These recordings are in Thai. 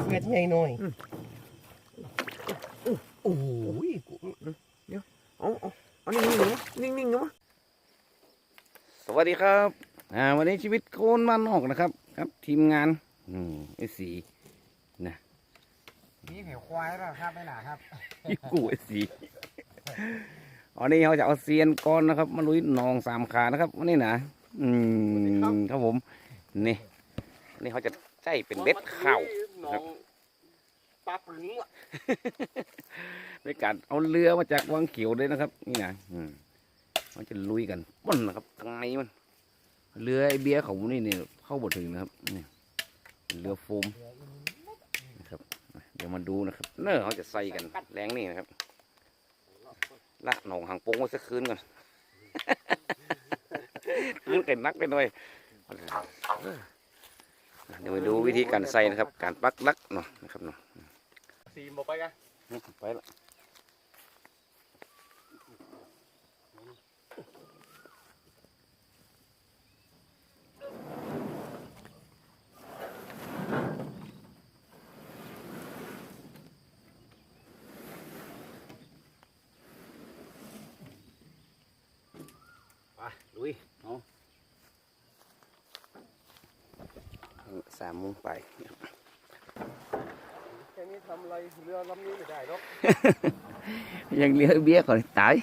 เฟือดใหญ่หน่อยอืมโอ้ยกูเอาเอาเอานิ่งๆหนูนิ่งๆหนูสวัสดีครับอ่าวันนี้ชีวิตโคนมานนอกนะครับ ครับ ทีมงานอืมไอ้สีนี่เหี่ยวควายแล้วครับไม่หนาครับยี่กูไอ้สีวันนี้เขาจะเอาเซียนก้อนนะครับมาลุยหนองสามขานะครับวันนี้นะอืมครับผมนี่นี่เขาจะใช้เป็นเบ็ดข้าว น้องปลาปลึงว่ะในการเอาเรือมาจากวังเขียวเลยนะครับ นี่นะอืมเขาจะลุยกันป้นนะครับทางในมัน เรือไอเบียร์ของนี่เนี่ยเข้าบดถึงนะครับนี่เรือโฟมนะครับ เดี๋ยวมาดูนะครับ เนอเขาจะใส่กันแรงนี่นะครับละหนองหางโป้งไว้สักคืนก่อนคืนกันนักไปหน่อย เดี๋ยวมาดูวิธีการใส่นะครับ การปักลักเนาะนะครับเนาะสีบอกไปกันไปละไปลุยเอาสามโมงไป แค่นี้ทำอะไรเรือลำนี้ไม่ได้หรอก ยังเรือเบี้ยก่อนตาย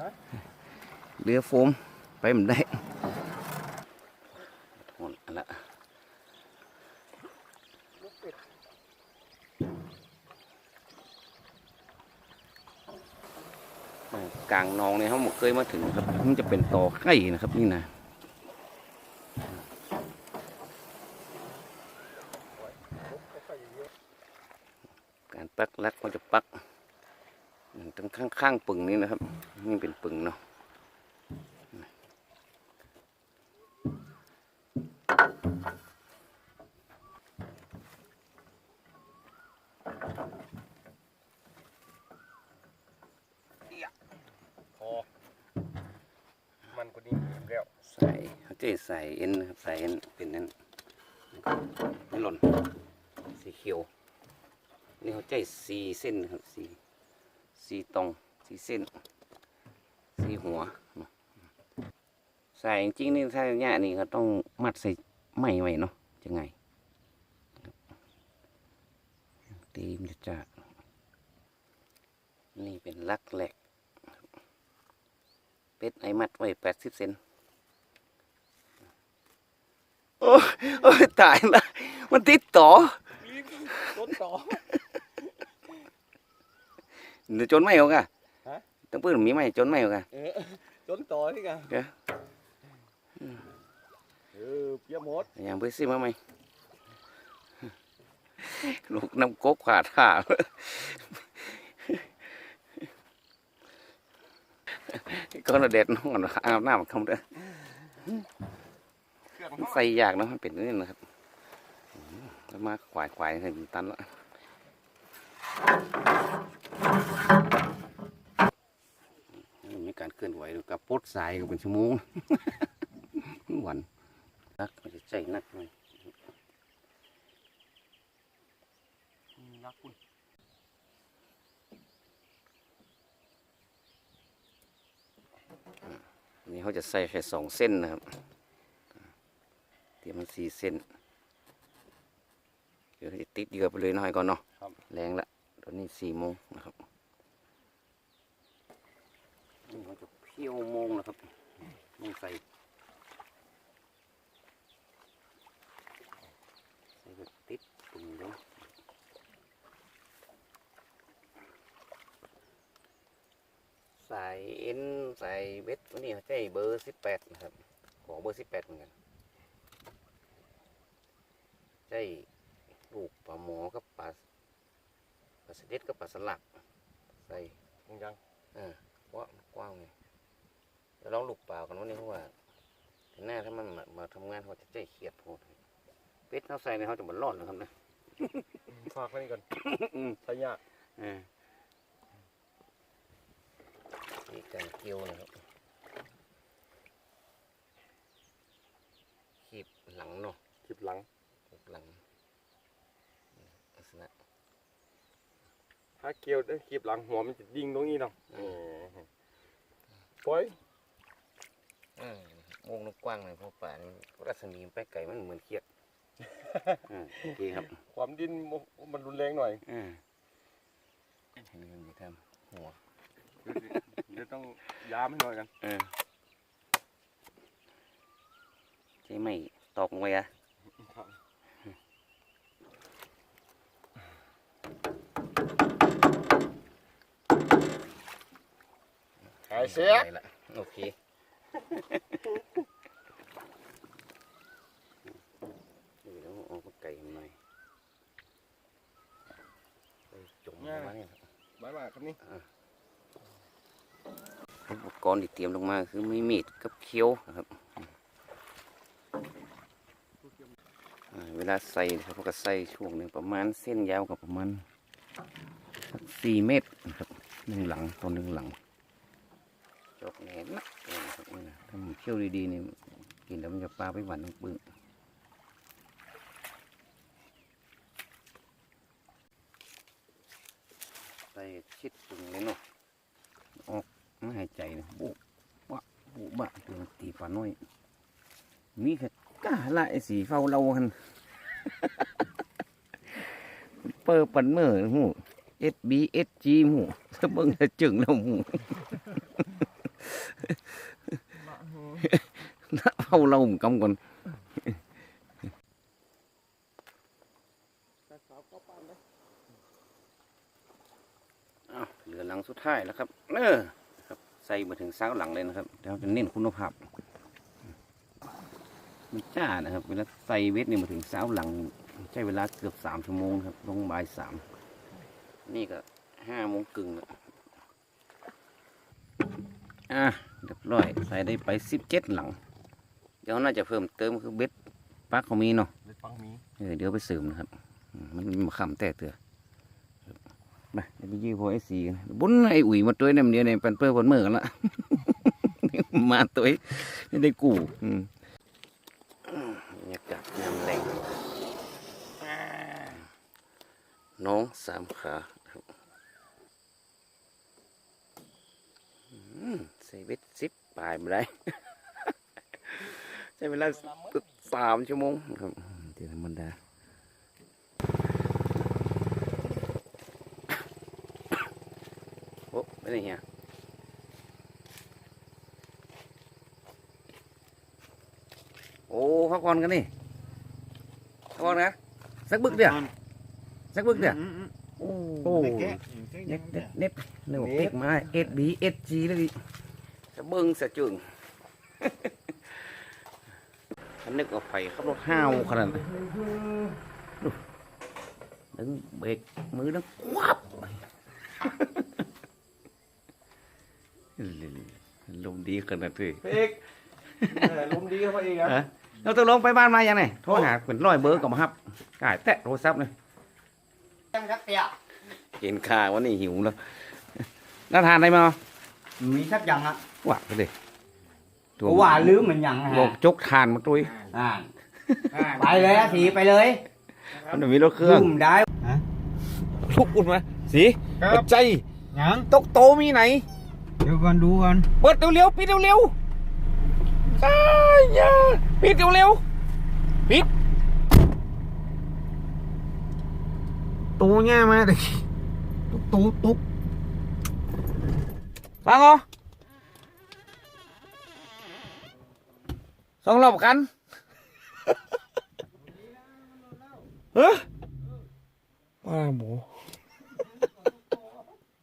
ฮะเรือโฟมไปมันได้หมดอันละอ่ากลางหนองเนี่ยเขาหมเคยมาถึงครับมันจะเป็นต่อไข่นะครับนี่นะการปักลักมันจะปักตั้ง ข้างข้างๆปึงนี้นะครับ นี่เป็นปึงเนาะพอมันกว่านี้อีกแล้วใส่เขาจะใส่เอ็นนะครับใส่เอ็นเป็นนั่นไม่หล่นสีเขียวนี่เขาใจสีเส้นนะครับสีสีตรง สีเส้น สีหัวเนาะใส่จริงๆนี่ถ้าเนี่ยนี่เขาต้องมัดใส่ไม้ไว้เนาะจะไงตีมนจะจะนี่เป็นลักแหลก เป็ดไอมัดไว้แปดสิบเซนโอ้ยโอ้ยตายละมันติดต่อต้นต่อเดี๋ยวจนไม่เอากะ ฮะตั้งปืนมีไหมจนไม่เอากะเออต้นต่อนี่กันเดี๋ยวเออเปียหมดอย่างไปซิมาไหมลูกน้ำกกขาดขาก็ระเด็ดน้องก่อนอาบน้ำคำเด้อเครื่องมันใส่ยากเนอะมันเป็นนี่นะครับอืมแล้วมาขวายขวายให้มันตันละมีการเคลื่อนไหวดู กับปดสายก็เป็นชั่วโมงวันนักมันจะใจนักหน่อยนักคุณนี่เขาจะใส่แค่สองเส้นนะครับ เตรียมมันสี่เส้น เดี๋ยวจะติดเหยื่อไปเลยหน่อยก่อนเนาะแรงละตอนนี้สี่โมงนะครับนี่ เขาจะเพี้ยวโมงนะครับโมงใส่ใส่ก็ติดปุ่มเดียวใส่เอ็นใส่เบ็ดวันนี้ใช้เบอร์สิบแปดนะครับ ของเบอร์สิบแปดเหมือนกันใช้ลูกปลาหมอกับปลาปลาสเด็ดกับปลาสลักใส่ยังยังอ่ากว้างกว้างไงเดี๋ย วลองลูกเปล่ากันวันนี้เพราะว่าแต่หน้าถ้ามันมามาทำงานเขาจะใจเขียดโพดเป็ดเขาใส่ในเขาจะมันร้อนนะครับนะฝากไว้นี่ก่อนอืมใช่ยากอ่านี่การเกี่ยวนะครับขีบหลังเนาะคลิปหลังขีบหลังถ้าเกี่ยวได้คลิปหลังหัวมันจะยิงตรงนี้เนาะเออปล่อยอืม วงกว้างเลยเพราะป่านี่รัศมีมันไปไกลมันเหมือนเขียดอืมโอเคครับ ความดินมันรุนแรงหน่อยอืมให้มันมีทำหัวเดี๋ยวต้องยามให้หน่อยกันเออใช่ไหมตอกลงไปอะหายเสียไปละโอเค เดี๋ยวเอามาไก่หน่อยไปจุ่มลงมาเนี่ยครับบายบายครับนี่อุปกรณ์ที่เตรียมลงมาคือมีมีดกับเคี้ยวนะครับอ่าเวลาใส่นะครับก็ใส่ช่วงหนึ่งประมาณเส้นยาวกับประมาณสักสี่เมตรนะครับหนึ่งหลังต่อหนึ่งหลังจอกแหนนนะ ถ้ามันเคี้ยวดีๆนี่กินแล้วมันจะปลาไปหวานทั้งปึ้งใส่ชิดตรงนี้เนาะออกไม่หายใจนะบุบะบุบะตัวตีฝาน้อย มีแค่ก้าละไอ้สีเฝ้าเราหันเปิดปันเมื่อหูเอสบีเอสจีหูถ้าเบิ่งจะจึงแล้วหูน่าเราห มกำก่อนอ้าวเหลือหลังสุดท้ายแล้วครับเออใส่มาถึงซ้าหลังเลยนะครับแล้วจะเน้นคุณภาพมันจ้านะครับเวลาใส่เวทนี่มาถึงซ้าหลัง ใช้เวลาเกือบสามชั่วโมงครับลงบ่ายสามนี่ก็ห้าโมงกึ่งแล้วอะเรียบร้อยใส่ได้ไปสิบเจ็ดหลัง เดี๋ยวน่าจะเพิ่มเติมคือเบ็ดปลักเขามีเนาะเล็ดฟังมีเออเดี๋ยวไปเสริมนะครับอืมมันมาขำแต่เตือไปเดี๋ยวไปยื้อพอไอ้สีกันบุญไอ้อุ๋ยมาตัวเนี่ยมันเดียวเนี่ยเป็นเพื่อนคนเมื่อกันละมาตัวไม่ได้กูอืมบรรยากาศน้ำแรงน้องสามขาครับอืมใส่เบ็ดสิบปลายมาได้ ใช้เวลาสามชั่วโมงครับเดี๋ยวธรรมดาโอ้ไม่ได้เหี้ยโอ้พักผ่อนกันนี่พักผ่อนนะสักบึกเดียวสักบึกเดียวโอ้โหเน็ตเน็ตเน็ตเรื่องเป๊กมาเอสบีเอสจีเลยดิสะเบิงสะจึง ฉันนึกว่าไฟขับรถห้าวขนาดนั้นดูดึงเบรกมือดังควับลมดีขนาดนี้พระเอกลมดีครับพระเอกครับฮะเราตกลงไปบ้านมายังไงโทรหาเป็นร้อยเบอร์กับมาครับกายแตะโทรศัพท์เลยครับเตี้ยเห็นข่าววันนี้หิวแล้วน่าทานอะไรมามีสักอย่างอะว่าไปเลย ว่าลืมเหมือนอย่างฮะบอกจกทานมาตุยอ่าไปเลยอะสีไปเลยมันมีรถเครื่องลืมได้ ลุกอุ่นมาสีครับปัจจัยยังตกโตมีไหน เดี๋ยวก่อนดูก่อนเปิดเร็วๆปิดเร็วๆใช่ยาปิดเร็วๆปิดตูง่ายมากเลยตุ๊กตูตุ๊กฟังเหรอ สองรอบกันเฮ้ยว่าหมู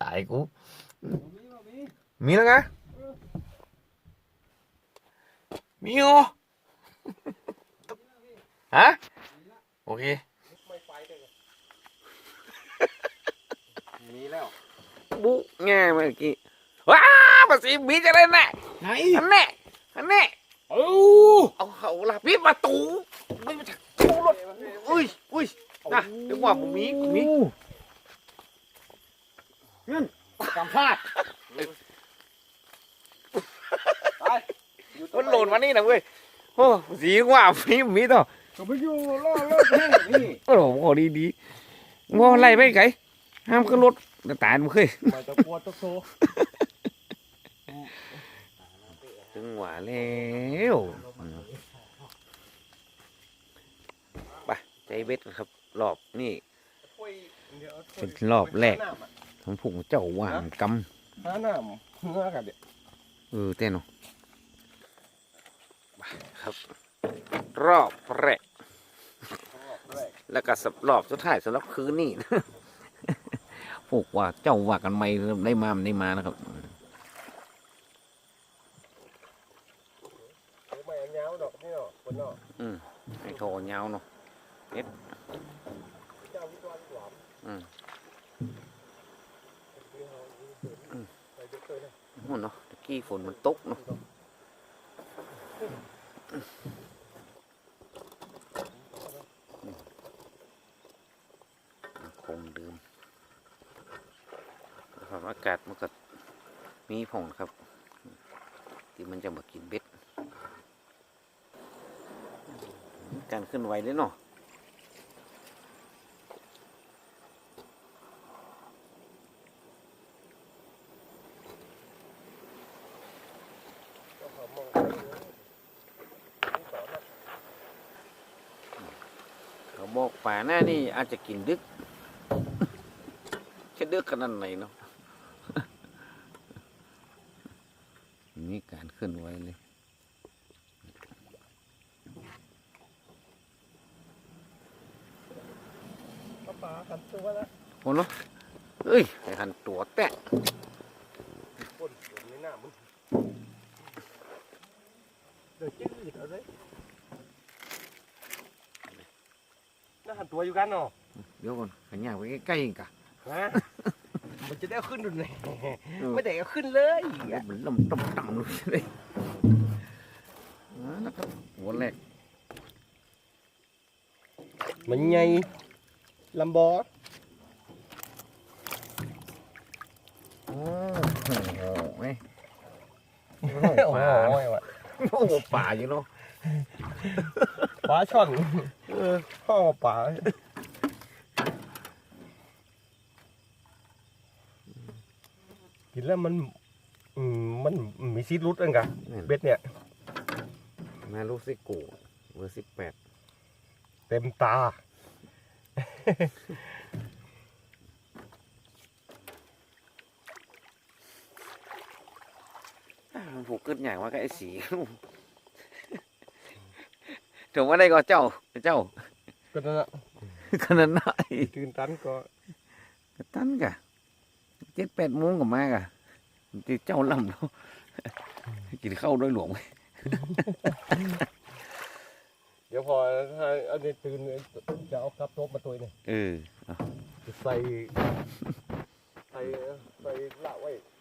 ตายกู มีแล้วไงมีเหรอฮะ โอเค มีแล้ว บุง่ายเมื่อกี้ ว้าภาษีบีจะได้แน่ไหนอันแน่อันแน่ เอาเอาเขาละปิดประตูไม่มาจากตู้รถอุ้ยอุ้ยนะเดี๋ยวว่าผมมีผมมีสัมภาษณ์มันหล่นมานี่นะเว้ยโอ้สีว่ามีมีต่อก็ไปอยู่ล่อรถแห้งนี่โอ้โหขอดีดีๆว่าไล่ไปไกลห้ามขึ้นรถน้ำตาลมันเคยมาจะกลัวตะโซ ถึงหวาแล้วไปใจเบ็ดครับ รอบนี่เป็นรอบแรกของผงเจ้าว่างกหาน้ำเนื้อกันเด็ำเออเต้นเนาะไปครับ รอบแรก แล้วก็สับรอบสุดท้ายสำหรับคืนนี้พวกว่าเจ้าว่ากันไม่ได้มาไม่ได้มานะครับ อืมไอ้โถเงาเนาะเน็ดอืมนู่นเนาะตะกี้ฝนมันตกเนาะคงเดิมสภาพอากาศมันก็มีผงครับ ที่มันจะมากินเบ็ด การขึ้นไหวเลยเนาะเขาบอกป่าหน้านี่อาจจะกินดึกจะดึกขนาดไหนเนาะมีการเคลื่อนไหวเลย ป้าป๋ากันตัว แล้วโอ้เนาะเอ้ยไอ้หันตัวแตะคนอยู่ในหน้ามึงเดี๋ยวจืดเอาเลยน่าหันตัวอยู่กันเนาะเดี๋ยวก่อนขันยากไปใกล้ๆอีกะฮะมันจะได้เอาขึ้นดูไหนเออไม่ได้เอาขึ้นเลยเดี๋ยวมันลำต่ำต่ำๆเลยอ่านะครับหัวแรกมันไงลำบอส โอ้ โหเว้ยโอ้โหว่ะโอ้โหป่าอยู่เนาะปลาช่อนเออพ่อปลากินแล้วมันอืมมันมีซีดรุดเองกะเบ็ดเนี่ยมาลูกซิก้เบอร์สิบแปดเต็มตา มันผูกขึ้นอย่างว่าก็ไอ้สีถึงว่าได้ก็เจ้าเจ้าก็นั่นแหละขนาดไหนตื่นตันก็ตั้นกะเจ็ดแปดโมงกับมากะที่เจ้าลำแล้วกินข้าวด้วยหลวงไหมเดี๋ยวพอถ้าอันนี้ตื่นจะเอาครับโต๊ะมาตัวเนี่ยเออใส่ใส่ใส่ละไว้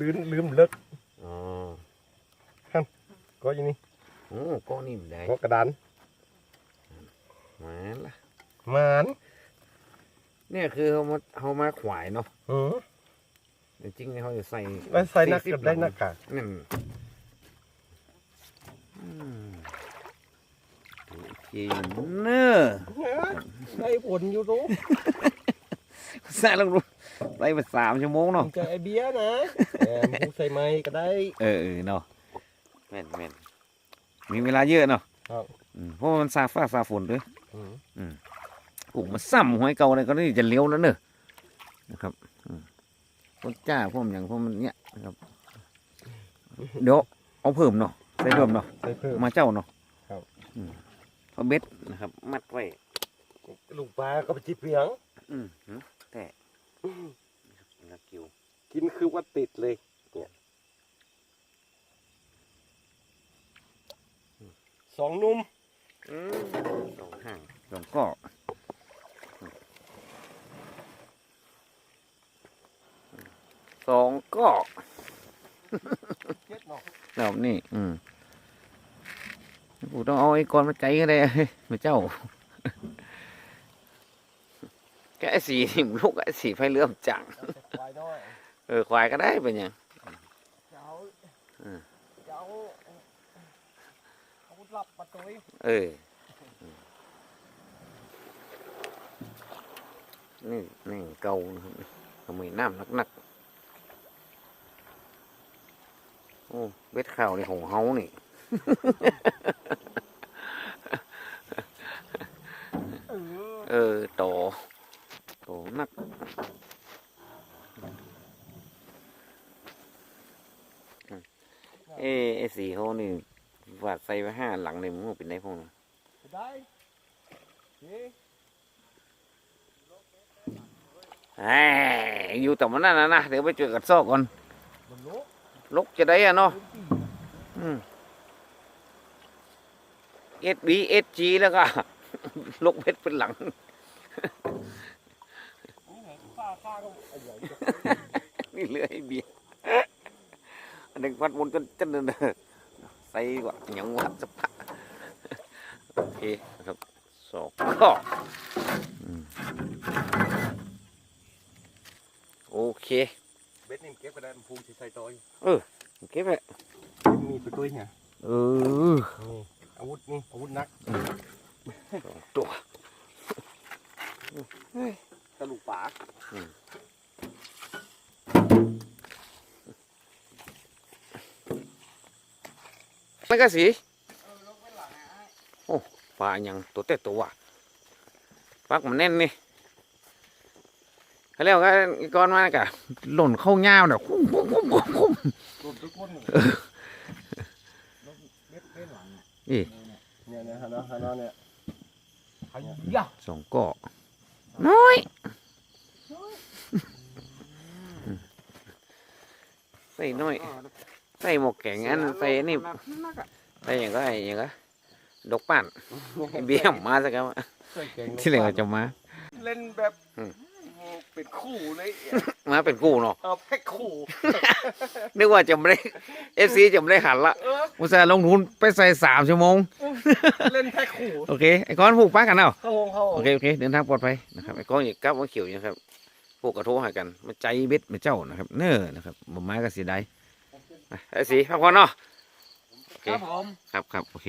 ลื่นลืมเลิกอ๋อก็อย่างนี้โอ้ก็นี่มันได้ก็กระดานมาละหมานเนี่ยคือเขามาเขามาขวายเนาะอือแต่จริงๆเขาจะใส่แล้วใส่หนัก40กับได้หนักกะนั่นอืมดูอีกทีเนอะได้ผลอยู่รู้สร้างลงดู ไล่มาสามชั่วโมงเนาะใจไอเบียร์นะแอมผู้ใส่ไม้ก็ได้เออเออเนาะแม่นแม่นมีเวลาเยอะเนาะครับอืมเพราะว่ามันซาฟ้าซาฝนด้วยอืมกุ้งมันซ้ำหอยเก่าอะไรก็นี่จะเลี้ยวแล้วเนอะนะครับอืมพวกจ้าพวกอย่างพวกมันเนี้ยนะครับ เดี๋ยวเอาเพิ่มเนาะใส่เพิ่มเนาะใส่เพิ่มมาเจ้าเนาะครับอืมเอาเบ็ดนะครับ มัดไว้ลูกปลาก็ไปจิบเพียง อืมหือแต่ นักกิวกินคือว่าติดเลยเนี่ยสองนุ่มสองห่างสองก้อสองเกาะแบบนี้ อืมกูต้องเอาไอ้ก้อนมาใจก็ได้มาเจ้า แกไอ้สีนี่มันลูกไอ้สีไฟเลื่อมจังเอาแต่ควายน้อยเออ ควายก็ได้เป็นหยังเจ้าอืมเจ้าเอาหลับประตูเออ นี่นี่เก่านะครับทำไมน้ำหนักๆโอ้เบ็ดข่าวนี่ของเฮานี่ เออ เออโตโตนักเอ้ไอ้สีเขานี่วาดใส่ ไว้ห้าหลังเลยมึงเป็นไงพวกนั้นได้เฮ้อยู่แต่มันนั่นนะนะเดี๋ยวไปเจอกับซอกก่อนลุกจะได้อะเนาะพื้นที่อืมเอสบีเอสจีแล้วก็ลกเพชรเป็นหลังนี่ไงข้าข้าก็ไอ้ใหญ่จะนี่เลยเบียร์อันหนึ่งพัดมุนจนจนเดิน ใส่กว่าหยังวัดสภาพโอเคนะครับสองข้ออืมโอเคเบ็ดนี่มันเก็บไปได้มันพูงที่ใส่ตัวโอเคไปมีตัวตัวเนี่ยเออนี่อาวุธนี่อาวุธนักสองตัวกระลูกป่า ไม่กระสีโอ้ปลายังตัวแต่ตัวปักมันแน่นนี่เขาเรียกว่าอีกก้อนมากะหล่นเข้าเงาวเนี่ยคุ้มคุ้มคุ้มคุ้มคุ้มโดนทุกคนเลยเบ็ดเบ็ดหลังนี่เนี่ยเนี่ยฮะเนาะฮะเนาะเนี่ยไอ้ยะสองก้อน้อยใส่น้อย ใส่หมกแกงอันใส่นี่ใส่อย่างก็ไอ้อย่างก็ดอกปั่นเบี้ยมมาสักแล้วใส่แกงที่เหลือจะมาเล่นแบบอืมเป็นคู่เลยมาเป็นกู้เนาะเอาแพ็คคู่นึกว่าจะไม่ได้เอฟซีจะไม่ได้หันละเอออุตส่าห์ลงทุนไปใส่สามชั่วโมงเล่นแพ็คคู่โอเคไอ้ก้อนผูกป้ากันเอาเข้าห้องเข้าโอเคโอเคเดินทางปลอดภัยนะครับไอ้ก้อนอย่ากลับว่าเขียวนะครับพวกกระโทรหากันมาใจเบ็ดมาเจ้านะครับ เน้อนะครับบ่ไม้ก็เสียดายอะ ไอ้สีพักผ่อนเนาะโอเคครับผม ครับครับโอเค